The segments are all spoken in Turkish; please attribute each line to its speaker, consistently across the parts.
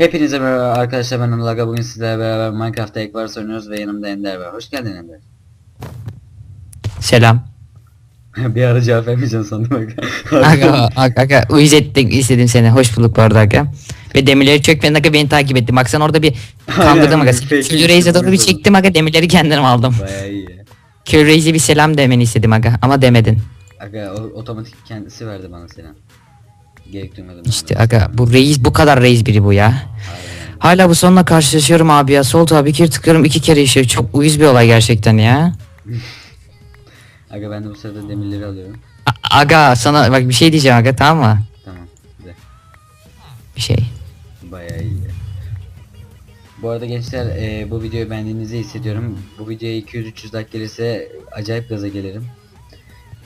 Speaker 1: Hepinize merhaba arkadaşlar ben Anıl Aga bugün sizlerle beraber Minecraft'ta ek var oynuyoruz ve yanımda Ender var. Hoş geldin Ender.
Speaker 2: Selam.
Speaker 1: bir ara cevap vermeyeceğim sandım Aga.
Speaker 2: Aga, aga, uyuz ettik istedim seni. Hoş bulduk bu arada aga. Ve demirleri çökmeyen aga beni takip etti. Bak sen orada bir kandırdım aga. Reis'e doğru bir çektim aga demirleri kendim aldım.
Speaker 1: Bayağı iyi.
Speaker 2: Reis'e bir selam demeni istedim aga ama demedin.
Speaker 1: Aga o, otomatik kendisi verdi bana selam.
Speaker 2: İşte aga bu reis bu kadar reis biri bu ya. Hala bu sonuna karşılaşıyorum abi ya. Sol tabi bir kere tıklıyorum iki kere işiyor. Çok uyuz bir olay gerçekten ya.
Speaker 1: Aga ben de bu sırada demirleri alıyorum.
Speaker 2: A- aga sana bak bir şey diyeceğim aga tamam mı?
Speaker 1: Tamam. Güzel.
Speaker 2: Bir şey.
Speaker 1: Bayağı iyi. Bu arada gençler e, bu videoyu beğendiğinizi hissediyorum. Bu videoya 200-300 like gelirse acayip gaza gelirim.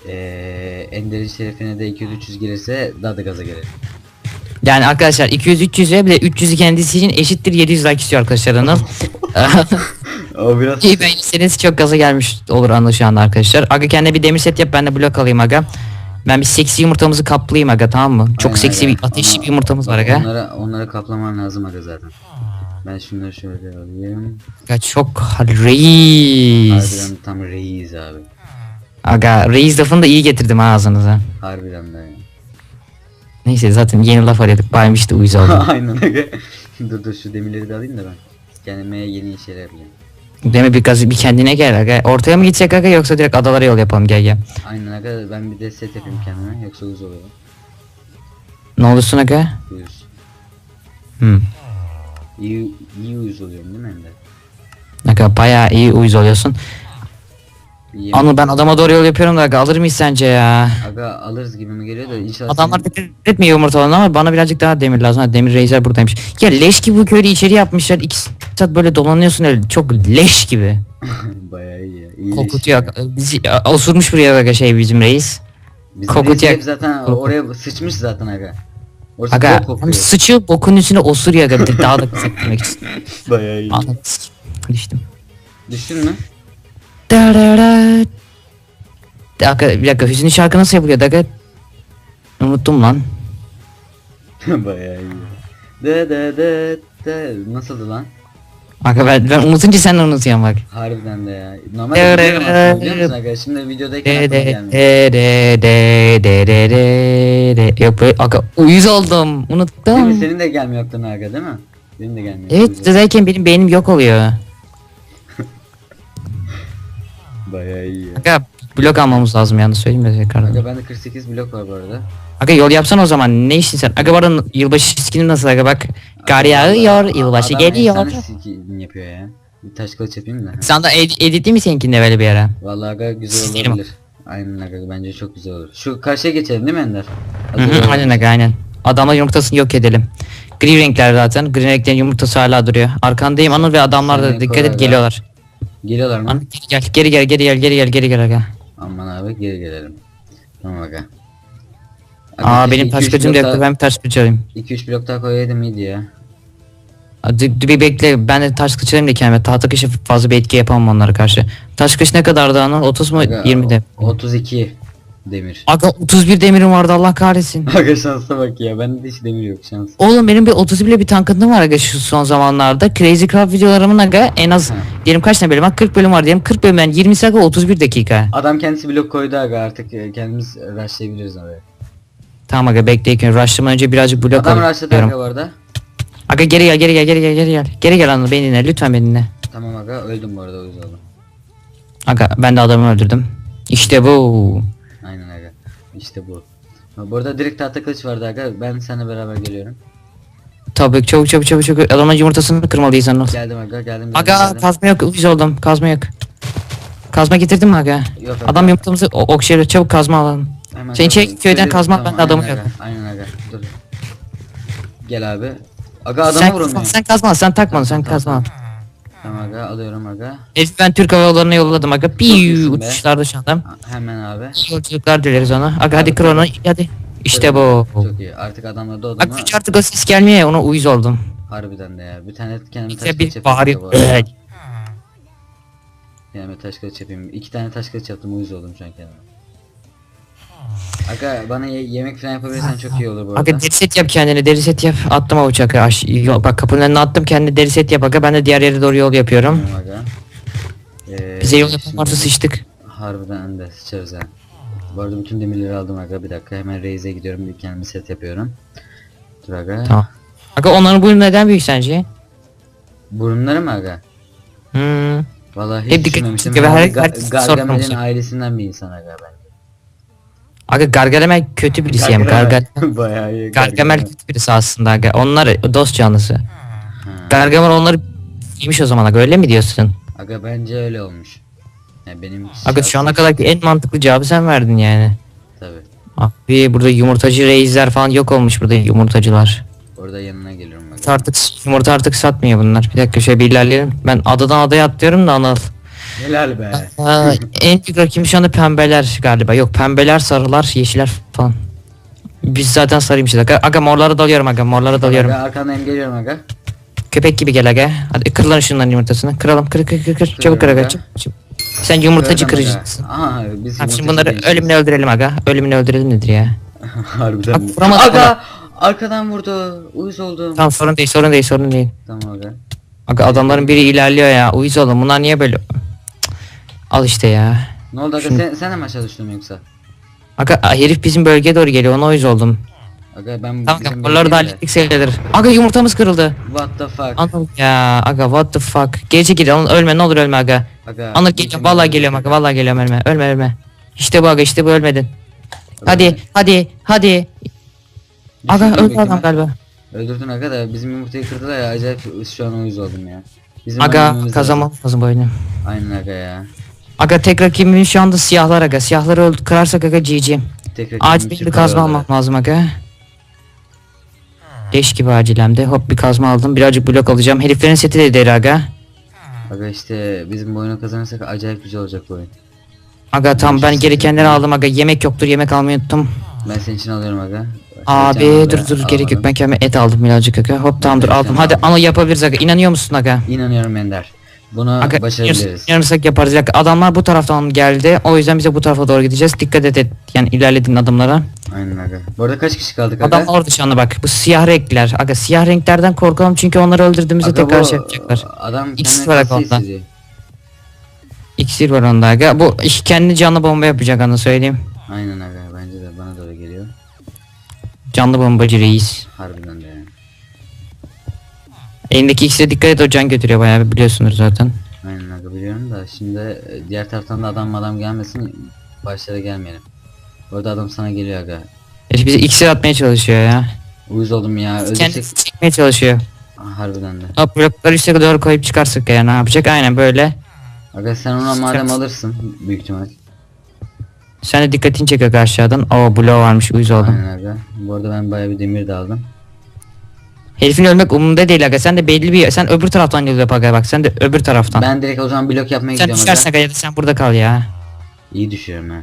Speaker 1: E, Ender'in şerefine de 200-300 gelirse daha da gaza gelirim.
Speaker 2: Yani arkadaşlar 200 300'e bir de 300'ü kendisi için eşittir 700 like istiyor arkadaşlar Anıl.
Speaker 1: O biraz
Speaker 2: İyi beğenirseniz çok gaza gelmiş olur anda arkadaşlar. Aga kendine bir demir set yap ben de blok alayım aga. Ben bir seksi yumurtamızı kaplayayım aga tamam mı? Çok
Speaker 1: Aynen
Speaker 2: seksi
Speaker 1: aga.
Speaker 2: bir ateşli bir yumurtamız var aga.
Speaker 1: Onlara, onlara kaplaman lazım aga zaten. Ben şunları şöyle alayım.
Speaker 2: Aga çok reis.
Speaker 1: Harbiden tam reis abi.
Speaker 2: Aga reis lafını da iyi getirdim ha ağzınıza.
Speaker 1: Harbiden de.
Speaker 2: Neyse zaten yeni laf arıyorduk bayım işte uyuz oldum.
Speaker 1: Aynen aga. dur dur şu demirleri de alayım da ben. Kendime yeni şeyler yapacağım.
Speaker 2: Deme bir gaz bir kendine gel aga. Ortaya mı gidecek aga yoksa direkt adalara yol yapalım gel gel.
Speaker 1: Aynen aga ben bir de set yapayım kendime yoksa uyuz oluyor.
Speaker 2: Ne olursun aga?
Speaker 1: Uyuz.
Speaker 2: Hmm.
Speaker 1: İyi, iyi uyuz oluyorum değil mi de?
Speaker 2: Aga bayağı iyi uyuz oluyorsun.
Speaker 1: İyi.
Speaker 2: Anıl ben adama doğru yol yapıyorum da aga alır mıyız sence ya?
Speaker 1: Aga alırız gibi mi geliyor da inşallah
Speaker 2: Adamlar
Speaker 1: senin-
Speaker 2: dikkat etmiyor yumurtalarına ama bana birazcık daha demir lazım. Ha, demir reisler buradaymış. Ya leş gibi bu köyü içeri yapmışlar. İki saat böyle dolanıyorsun öyle çok leş gibi.
Speaker 1: Bayağı iyi ya. İyi
Speaker 2: Kokutuyor. Bizi osurmuş buraya aga şey bizim reis.
Speaker 1: Bizim
Speaker 2: kokutuyor.
Speaker 1: reis hep zaten oraya sıçmış zaten aga. Orası
Speaker 2: Aga hem sıçıyor bokun üstüne osuruyor aga bir de daha da kısaltmak için.
Speaker 1: Bayağı iyi.
Speaker 2: Anladım. Düştüm.
Speaker 1: Düştün mü?
Speaker 2: Darara. Aga bir dakika Hüsnü şarkı nasıl yapılıyor aga? Unuttum lan.
Speaker 1: Bayağı iyi. De de de de nasıldı lan?
Speaker 2: Aga ben, ben unutunca sen de unutuyorsun bak.
Speaker 1: Harbiden de ya. Normalde biliyorum aslında biliyor musun aga? Şimdi videodayken
Speaker 2: De
Speaker 1: aklıma gelmiyor.
Speaker 2: de de de de de de de Yok böyle aga uyuz oldum
Speaker 1: Değil mi?
Speaker 2: unuttum.
Speaker 1: Senin de gelmiyor aklına aga değil mi? Benim de gelmiyor.
Speaker 2: Evet derken benim beynim yok oluyor.
Speaker 1: Bayağı iyi ya.
Speaker 2: Aga blok almamız lazım yalnız söyleyeyim de tekrardan.
Speaker 1: Aga bende 48 blok var bu arada.
Speaker 2: Aga yol yapsan o zaman ne işin sen? Aga bu arada yılbaşı skinin nasıl aga bak. Kar yağıyor yılbaşı
Speaker 1: Adam
Speaker 2: geliyor.
Speaker 1: efsane skin yapıyor ya. Bir taş kılıç yapayım da.
Speaker 2: Sen de ed editli mi seninkinde böyle bir ara?
Speaker 1: Vallahi aga güzel olabilir. Aynen aga bence çok güzel olur. Şu karşıya geçelim değil mi Ender?
Speaker 2: Hı hı, aynen aga aynen. Adamlar yumurtasını yok edelim. Gri renkler zaten. Gri renklerin yumurtası hala duruyor. Arkandayım Anıl ve adamlar da
Speaker 1: Senin
Speaker 2: dikkat et geliyorlar.
Speaker 1: Geliyorlar mı?
Speaker 2: Anıl geri gel geri gel geri gel geri gel geri gel aga.
Speaker 1: Aman abi geri gelelim. Tamam aga.
Speaker 2: Aa benim taş
Speaker 1: blok
Speaker 2: yoktu
Speaker 1: daha-
Speaker 2: ben taş alayım.
Speaker 1: 2-3 blok daha koyaydım iyiydi ya.
Speaker 2: Hadi bir bekle ben de taş kılıç alayım da kendime tahta kışı fazla bir etki yapamam onlara karşı. Taş kılıç ne kadardı Anıl? 30 mu
Speaker 1: Aga,
Speaker 2: 20 de?
Speaker 1: 32 demir.
Speaker 2: Aga 31 demirim vardı Allah kahretsin.
Speaker 1: Aga şansa bak ya bende de hiç demir yok şans.
Speaker 2: Oğlum benim bir 30 bile bir tankıntım var aga şu son zamanlarda. Crazy Craft videolarımın aga en az
Speaker 1: Ha.
Speaker 2: diyelim kaç tane bölüm var? 40 bölüm var diyelim. 40 bölümden 20'si aga 31 dakika.
Speaker 1: Adam kendisi blok koydu aga artık e, kendimiz rushlayabiliriz oraya.
Speaker 2: Tamam aga bekleyin. Rush'lamadan önce birazcık blok
Speaker 1: Adam rushladı aga bu arada.
Speaker 2: Aga geri gel geri gel geri gel geri gel. Geri gel Anıl beni dinle lütfen beni dinle.
Speaker 1: Tamam aga öldüm bu arada o yüzden.
Speaker 2: Aga ben de adamı öldürdüm. İşte bu.
Speaker 1: İşte bu. Ha, Bu arada direkt tahta kılıç vardı aga. Ben seninle beraber geliyorum.
Speaker 2: Tabii çabuk çabuk çabuk çabuk. Adamın yumurtasını kırmalıyız Anıl.
Speaker 1: Geldim aga geldim. geldim,
Speaker 2: Aga
Speaker 1: geldim.
Speaker 2: kazma yok. Uyuz oldum. Kazma yok. Kazma getirdim mi aga?
Speaker 1: Yok aga.
Speaker 2: Adam yumurtamızı okşuyor. Çabuk kazma alalım.
Speaker 1: Hemen
Speaker 2: Sen çek, köyden
Speaker 1: Şöyle-
Speaker 2: kazma, ben de adamı yakın.
Speaker 1: Aynen aga. Dur. Gel abi. Aga adama
Speaker 2: sen,
Speaker 1: vurun ya.
Speaker 2: sen kazma sen takma
Speaker 1: Tamam,
Speaker 2: sen
Speaker 1: tamam,
Speaker 2: kazma.
Speaker 1: Tamam aga alıyorum aga.
Speaker 2: Ben Türk Hava Yolları'na yolladım aga. Piyu
Speaker 1: be.
Speaker 2: uçuşlarda şu anda.
Speaker 1: Hemen abi.
Speaker 2: Yolculuklar dileriz ona. Aga hadi
Speaker 1: Abi,
Speaker 2: kır onu hadi. İşte bu.
Speaker 1: Çok iyi. Artık adamlar doğdu
Speaker 2: Bak hiç artık o ses gelmiyor ona uyuz oldum.
Speaker 1: Harbiden de ya. Bir tane kendime taş kılıç
Speaker 2: bir
Speaker 1: yapayım. arada. Kendime taş kılıç yapayım. İki tane taş kılıç yaptım uyuz oldum şu an kendime. Aga bana ye- yemek falan yapabilirsen çok iyi olur bu arada.
Speaker 2: Aga deri set yap kendine deri set yap. Attım avuç aga. Aş- yo- bak kapının önüne attım kendine deri set yap aga. Ben de diğer yere doğru yol yapıyorum.
Speaker 1: Tamam aga. Ee,
Speaker 2: Bize yol yapan
Speaker 1: şimdi-
Speaker 2: varsa sıçtık.
Speaker 1: Harbiden de sıçarız ha. Bu arada bütün demirleri aldım aga. Bir dakika hemen Reis'e gidiyorum. Bir kendime set yapıyorum. Dur aga.
Speaker 2: Tamam. Aga onların boyu neden büyük sence?
Speaker 1: Burunları mı aga?
Speaker 2: Hmm.
Speaker 1: Vallahi
Speaker 2: Hep
Speaker 1: hiç
Speaker 2: dikkat-
Speaker 1: düşünmemiştim.
Speaker 2: her-
Speaker 1: Ga-
Speaker 2: herkes
Speaker 1: Gargamel'in ailesinden bir insan aga ben.
Speaker 2: Aga Gargamel kötü birisi yani. Gargamel,
Speaker 1: Bayağı iyi.
Speaker 2: Gargamel kötü birisi aslında aga. Onlar dost canlısı. Gargamel onları yemiş o zaman aga öyle mi diyorsun?
Speaker 1: Aga bence öyle olmuş. Yani benim
Speaker 2: Aga şu ana
Speaker 1: şahsi-
Speaker 2: kadar en mantıklı cevabı sen verdin yani.
Speaker 1: Tabii.
Speaker 2: Abi burada yumurtacı reisler falan yok olmuş burada yumurtacılar.
Speaker 1: Orada yanına geliyorum aga.
Speaker 2: Artık yumurta artık satmıyor bunlar. Bir dakika şöyle bir ilerleyelim. Ben adadan adaya atlıyorum da Anıl.
Speaker 1: Helal be.
Speaker 2: Aa, en büyük rakibim şu anda pembeler galiba. Yok pembeler, sarılar, yeşiller falan. Biz zaten sarıymışız. Aga, aga morlara dalıyorum aga morlara dalıyorum.
Speaker 1: Aga arkandayım geliyorum aga.
Speaker 2: Köpek gibi gel aga. Hadi kır lan şunların yumurtasını. Kıralım kır kır kır kır. Çabuk kır aga. çabuk, çabuk. Sen yumurtacı kırıcısın.
Speaker 1: Aha biz
Speaker 2: Tamam şimdi bunları
Speaker 1: gençiz.
Speaker 2: ölümüne öldürelim aga. Ölümüne öldürelim nedir ya?
Speaker 1: Harbiden.
Speaker 2: Bak,
Speaker 1: Aga arkadan vurdu. Uyuz oldum.
Speaker 2: Tamam sorun değil sorun değil sorun değil.
Speaker 1: Tamam aga.
Speaker 2: Aga adamların biri ilerliyor ya. Uyuz oğlum bunlar niye böyle? Al işte ya.
Speaker 1: Ne oldu aga
Speaker 2: Şimdi-
Speaker 1: sen, sen de mi aşağı düştün yoksa?
Speaker 2: Aga herif bizim bölgeye doğru geliyor ona uyuz oldum.
Speaker 1: Aga ben
Speaker 2: Tamam
Speaker 1: bizim
Speaker 2: aga buraları da hallettik sayılır. Aga yumurtamız kırıldı.
Speaker 1: What the fuck?
Speaker 2: Anıl ya aga what the fuck. Gece gir Anıl ölme ne olur ölme aga.
Speaker 1: Aga.
Speaker 2: Anıl
Speaker 1: bizim
Speaker 2: geliyorum vallahi geliyorum aga vallahi geliyorum ölme ölme ölme. İşte bu aga işte bu ölmedin. Hadi hadi hadi. Aga öldü adam galiba.
Speaker 1: Öldürdün aga da bizim yumurtayı kırdılar ya acayip şu an uyuz oldum ya. Bizim
Speaker 2: Aga
Speaker 1: ölmemiz
Speaker 2: kazanmam lazım bu oyunu.
Speaker 1: lazım. Aynen aga ya.
Speaker 2: Aga tek rakibimiz şu anda siyahlar aga. Siyahları öldü kırarsak aga GG. Acil bir kazma almam lazım aga. Leş gibi acil hem de. Hop bir kazma aldım. Birazcık blok alacağım. Heriflerin seti de deri aga.
Speaker 1: Aga işte bizim bu oyunu kazanırsak acayip güzel olacak bu oyun.
Speaker 2: Aga tam ben gerekenleri aldım aga. Yemek yoktur yemek almayı unuttum.
Speaker 1: Ben senin için alıyorum aga.
Speaker 2: Abi dur dur gerek yok ben kendime et aldım birazcık aga. Hop tamam dur aldım. Hadi anı yapabiliriz aga. İnanıyor musun aga?
Speaker 1: İnanıyorum Ender. Bunu
Speaker 2: Aga
Speaker 1: başarabiliriz.
Speaker 2: inanırsak yaparız. Adamlar bu taraftan geldi. O yüzden bize bu tarafa doğru gideceğiz. Dikkat et, et. yani ilerledin adımlara.
Speaker 1: Aynen aga. Bu arada kaç kişi kaldık aga?
Speaker 2: Adam orada şu anda bak. Bu siyah renkler. Aga siyah renklerden korkalım çünkü onları öldürdüğümüzde
Speaker 1: Aga
Speaker 2: tekrar
Speaker 1: bu
Speaker 2: şey yapacaklar.
Speaker 1: Adam kendine
Speaker 2: var ondan.
Speaker 1: hissediyor.
Speaker 2: İksir var onda aga. Bu iş kendi canlı bomba yapacak onu söyleyeyim.
Speaker 1: Aynen aga bence de bana doğru geliyor.
Speaker 2: Canlı bombacı reis.
Speaker 1: Harbiden.
Speaker 2: Elindeki iksire dikkat et o can götürüyor bayağı biliyorsunuz zaten.
Speaker 1: Aynen aga biliyorum da şimdi e, diğer taraftan da adam adam gelmesin başlara gelmeyelim. Orada adam sana geliyor aga.
Speaker 2: Herif bize iksir atmaya çalışıyor ya.
Speaker 1: Uyuz oldum ya
Speaker 2: Kendisi çekmeye çalışıyor.
Speaker 1: Ah, harbiden de.
Speaker 2: Hop blokları üstte doğru koyup çıkarsak ya ne yapacak? Aynen böyle.
Speaker 1: Aga sen ona madem alırsın büyük ihtimal.
Speaker 2: Sen de dikkatini çek aga aşağıdan. Oo bloğu varmış uyuz oldum.
Speaker 1: Aynen aga. Bu arada ben bayağı bir demir de aldım.
Speaker 2: Herifin ölmek umurunda değil aga. Sen de belli bir sen öbür taraftan yap aga bak. Sen de öbür taraftan.
Speaker 1: Ben direkt o zaman blok yapmaya
Speaker 2: sen
Speaker 1: gidiyorum
Speaker 2: düşersen
Speaker 1: aga.
Speaker 2: ya da sen burada kal ya.
Speaker 1: İyi düşüyorum ha.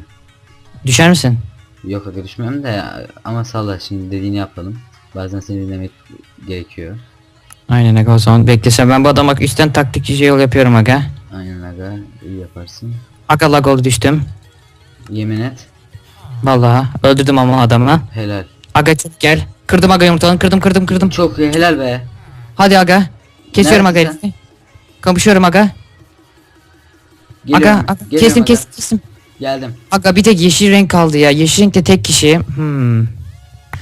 Speaker 2: Düşer misin?
Speaker 1: Yok aga düşmüyorum da ama salla şimdi dediğini yapalım. Bazen seni dinlemek gerekiyor.
Speaker 2: Aynen aga o zaman beklesen ben bu adama üstten taktikçi şey yol yapıyorum aga.
Speaker 1: Aynen aga iyi yaparsın.
Speaker 2: Aga lag oldu düştüm.
Speaker 1: Yemin et.
Speaker 2: Vallahi öldürdüm ama adamı.
Speaker 1: Helal.
Speaker 2: Aga çok gel. Kırdım aga yumurtalarını kırdım kırdım kırdım.
Speaker 1: Çok iyi helal be.
Speaker 2: Hadi aga. Kesiyorum aga
Speaker 1: Neredesin
Speaker 2: herifi. Kapışıyorum aga.
Speaker 1: Geliyorum.
Speaker 2: Aga, aga
Speaker 1: geliyorum
Speaker 2: kestim
Speaker 1: aga.
Speaker 2: kestim.
Speaker 1: Geldim.
Speaker 2: Aga bir tek yeşil renk kaldı ya. Yeşil renkte tek kişi. Hmm.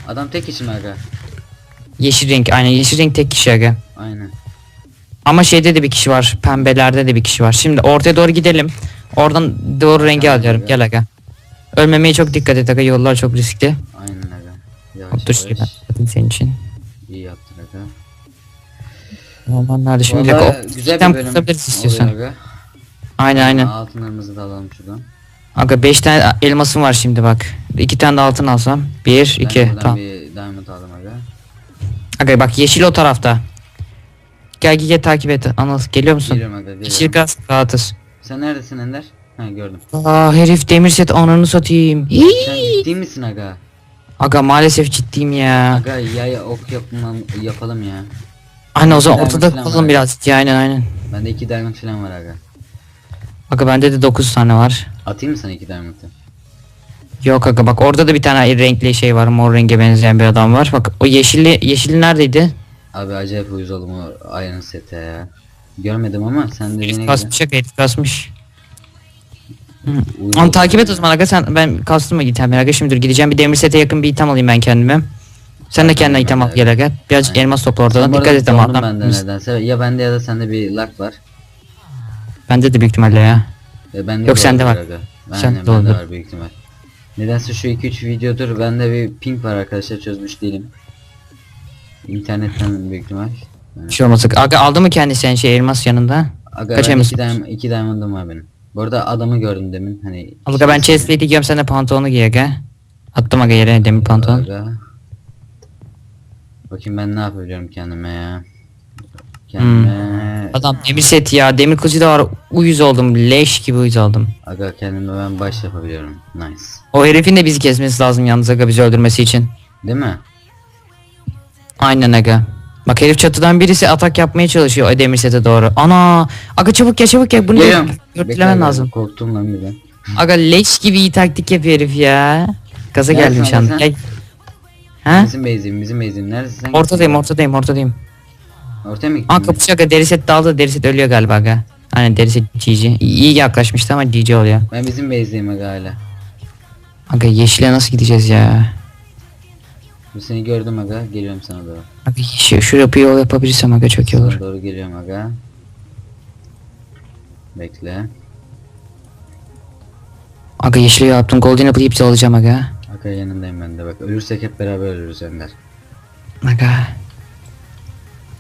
Speaker 1: Adam tek kişi mi aga?
Speaker 2: Yeşil renk aynen yeşil renk tek kişi aga.
Speaker 1: Aynen.
Speaker 2: Ama şeyde de bir kişi var. Pembelerde de bir kişi var. Şimdi ortaya doğru gidelim. Oradan doğru rengi
Speaker 1: Tamam,
Speaker 2: alıyorum.
Speaker 1: aga.
Speaker 2: Gel aga. Ölmemeye çok dikkat et aga. Yollar çok riskli.
Speaker 1: Aynen aga. Yavaş
Speaker 2: dur
Speaker 1: yavaş.
Speaker 2: senin için.
Speaker 1: İyi yaptın aga.
Speaker 2: Aman nerede şimdi
Speaker 1: Vallahi
Speaker 2: dakika.
Speaker 1: güzel bir bölüm
Speaker 2: kurabiliriz istiyorsan.
Speaker 1: oluyor aga.
Speaker 2: Aynen aynen.
Speaker 1: Altınlarımızı da alalım şuradan.
Speaker 2: Aga 5 tane elmasım var şimdi bak. 2 tane de altın alsam. 1
Speaker 1: Ben
Speaker 2: 2
Speaker 1: buradan
Speaker 2: tamam.
Speaker 1: bir diamond aldım aga.
Speaker 2: Aga bak yeşil o tarafta. Gel gel, gel takip et. Anıl geliyor musun?
Speaker 1: Geliyorum aga
Speaker 2: Yeşil
Speaker 1: geliyorum.
Speaker 2: gaz rahatız.
Speaker 1: Sen neredesin Ender? Ha gördüm.
Speaker 2: Aa herif demir set ananı satayım.
Speaker 1: Sen ciddi misin aga?
Speaker 2: Aga maalesef ciddiyim ya.
Speaker 1: Aga yay ok yapmam, yapalım ya.
Speaker 2: Anne o zaman
Speaker 1: Diamond
Speaker 2: ortada
Speaker 1: falan
Speaker 2: kalalım
Speaker 1: var.
Speaker 2: biraz. Ya, aynen aynen.
Speaker 1: Bende iki diamond falan var aga.
Speaker 2: Aga bende de 9 tane var.
Speaker 1: Atayım mı sana iki diamond'ı?
Speaker 2: Yok aga bak orada da bir tane renkli şey var. Mor renge benzeyen bir adam var. Bak o yeşilli yeşilli neredeydi?
Speaker 1: Abi acayip uyuz oldum o Iron Set'e ya. Görmedim ama sen dediğine
Speaker 2: Herif
Speaker 1: göre.
Speaker 2: kasmış aga herif kasmış.
Speaker 1: Uyuz
Speaker 2: Onu takip et o zaman aga sen ben kastım mı item aga şimdi dur gideceğim bir demir sete yakın bir item alayım ben kendime. Sen de kendine item al gel aga. Birazcık
Speaker 1: Aynen.
Speaker 2: elmas topla
Speaker 1: Sen
Speaker 2: oradan. Dikkat et ama adam.
Speaker 1: bende nedense. Ya bende ya da sende bir lag var.
Speaker 2: Bende de büyük ihtimalle ya.
Speaker 1: Ya bende
Speaker 2: Yok,
Speaker 1: de
Speaker 2: sende var.
Speaker 1: aga.
Speaker 2: Sende
Speaker 1: Aynen
Speaker 2: de
Speaker 1: bende var büyük ihtimal. Nedense şu 2-3 videodur bende bir ping var arkadaşlar çözmüş değilim. İnternetten büyük ihtimal. Yani.
Speaker 2: Şey olmaz. Aga aldı mı kendisi sen şey elmas yanında?
Speaker 1: Aga
Speaker 2: Kaç elmas
Speaker 1: iki, diamond, iki diamond'ım var benim. Bu arada adamı gördüm demin hani.
Speaker 2: Aga ben chestplate'i giyiyorum sen de pantolonu giy aga. Attım aga yere demir pantolon.
Speaker 1: Aga. Bakayım ben ne yapabiliyorum kendime ya. Kendime...
Speaker 2: Hmm. Adam demir set ya demir kılıcı da var uyuz oldum leş gibi uyuz oldum.
Speaker 1: Aga kendime ben baş yapabiliyorum. Nice.
Speaker 2: O herifin de bizi kesmesi lazım yalnız aga bizi öldürmesi için.
Speaker 1: Değil mi?
Speaker 2: Aynen aga. Bak herif çatıdan birisi atak yapmaya çalışıyor demir sete doğru. Ana! Aga çabuk ya çabuk ya bunu
Speaker 1: Geliyorum. Bekle
Speaker 2: görtülemen
Speaker 1: aga,
Speaker 2: lazım.
Speaker 1: Korktum lan bir ben.
Speaker 2: Aga leş gibi iyi taktik yapıyor herif ya. Gaza
Speaker 1: Neredesin
Speaker 2: geldim şu
Speaker 1: aga
Speaker 2: an.
Speaker 1: sen?
Speaker 2: Gel. Ha?
Speaker 1: Bizim base'im bizim base'im. Neredesin sen?
Speaker 2: Ortadayım ortadayım ortadayım.
Speaker 1: Ortaya mı gittin?
Speaker 2: Aa kapışı aga deri set daldı deri set ölüyor galiba aga. Aynen deri set GG. İyi yaklaşmıştı ama GG oluyor.
Speaker 1: Ben bizim base'deyim aga hala.
Speaker 2: Aga yeşile nasıl gideceğiz ya?
Speaker 1: Bu seni gördüm aga. Geliyorum sana doğru.
Speaker 2: Yeşil şu yapıyı yol yapabilirsem aga çok iyi
Speaker 1: Sana
Speaker 2: olur.
Speaker 1: doğru geliyorum aga. Bekle.
Speaker 2: Aga yeşili yaptım golden apple iptal alacağım aga.
Speaker 1: Aga yanındayım ben de bak. Ölürsek hep beraber ölürüz Önder.
Speaker 2: Aga.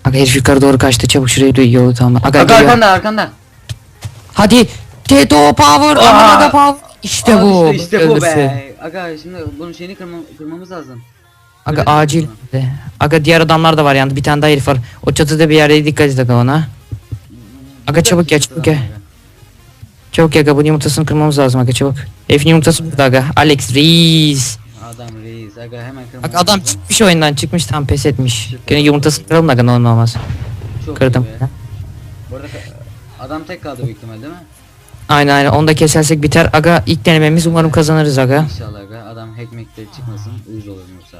Speaker 2: Aga herif yukarı doğru kaçtı çabuk şuraya bir yolu tamam. Aga,
Speaker 1: Aga
Speaker 2: geliyor.
Speaker 1: arkanda arkanda.
Speaker 2: Hadi. Teto power.
Speaker 1: Aa!
Speaker 2: Aga power. İşte
Speaker 1: Aa,
Speaker 2: bu.
Speaker 1: işte, işte bu
Speaker 2: Öldürsün.
Speaker 1: be. Aga şimdi bunun şeyini kırma, kırmamız lazım.
Speaker 2: Aga
Speaker 1: Öyle
Speaker 2: acil. Aga diğer adamlar da var yanında bir tane daha herif var. O çatıda bir yerde dikkat et aga ona. Aga çabuk gel çabuk gel. Çabuk gel aga bunun yumurtasını kırmamız lazım aga çabuk. Herifin yumurtası burada aga. Alex Reis.
Speaker 1: Adam reis. Aga hemen kırmamız
Speaker 2: Aga adam çıkmış oyundan çıkmış tam pes etmiş. Gene yumurtasını kıralım da aga ne olur ne olmaz.
Speaker 1: Çok iyi
Speaker 2: Kırdım.
Speaker 1: be. Bu arada adam tek kaldı büyük ihtimal değil mi?
Speaker 2: Aynen aynen onu da kesersek biter. Aga ilk denememiz umarım kazanırız aga.
Speaker 1: İnşallah aga. Adam hackmekleri çıkmasın. Uyuz olur yoksa.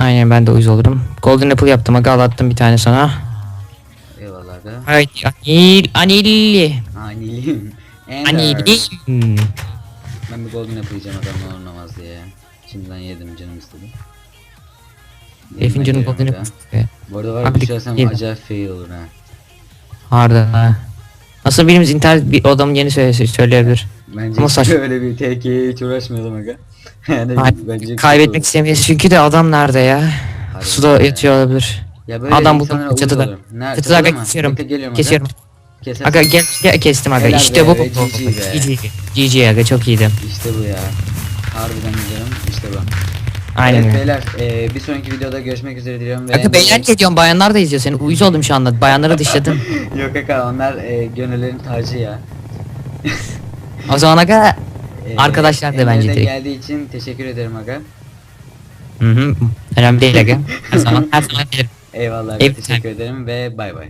Speaker 2: Aynen ben de uyuz olurum. Golden apple yaptım aga attım bir tane sana.
Speaker 1: Eyvallah aga.
Speaker 2: Haydi anil anilli.
Speaker 1: Anilim.
Speaker 2: Hmm.
Speaker 1: Ben bir golden apple yiyeceğim adam olmaz diye. Şimdiden yedim canım istedi.
Speaker 2: Herifin canı
Speaker 1: Yemek
Speaker 2: golden apple.
Speaker 1: Bu arada var
Speaker 2: Abi
Speaker 1: düşersem
Speaker 2: yedim.
Speaker 1: acayip fail olur ha.
Speaker 2: Harbiden ha. Nasıl birimiz internet bir adamın yeni söylese söyleyebilir.
Speaker 1: Bence
Speaker 2: Ama saçma.
Speaker 1: öyle bir tehlikeye hiç uğraşmayalım aga. yani
Speaker 2: Hayır,
Speaker 1: bence
Speaker 2: Kaybetmek istemeyiz çünkü de adam nerede ya?
Speaker 1: Harbiden
Speaker 2: Suda
Speaker 1: ya.
Speaker 2: yatıyor olabilir.
Speaker 1: Ya böyle
Speaker 2: Adam buldum çatıda. Çatıda
Speaker 1: mı?
Speaker 2: kesiyorum. Kesiyorum.
Speaker 1: Kesersin.
Speaker 2: Aga gel, gel kestim aga
Speaker 1: Helal
Speaker 2: işte
Speaker 1: be,
Speaker 2: bu. GG. GG. Aga çok iyiydi.
Speaker 1: İşte bu ya. Harbiden canım işte bu.
Speaker 2: Aynen
Speaker 1: Evet
Speaker 2: öyle.
Speaker 1: beyler e, bir sonraki videoda görüşmek üzere diliyorum. ve-
Speaker 2: Aga beyler ne diyorsun bayanlar da izliyor seni uyuz oldum şu anda bayanları dışladım.
Speaker 1: Yok aga onlar e, gönüllerin tacı ya.
Speaker 2: O zaman aga
Speaker 1: E,
Speaker 2: Arkadaşlar da
Speaker 1: Emre
Speaker 2: bence
Speaker 1: de
Speaker 2: direkt.
Speaker 1: geldiği için teşekkür ederim aga.
Speaker 2: hı hı, önemli değil aga. Her zaman her zaman gelirim.
Speaker 1: Eyvallah aga,
Speaker 2: Evet,
Speaker 1: teşekkür ederim ve bay bay.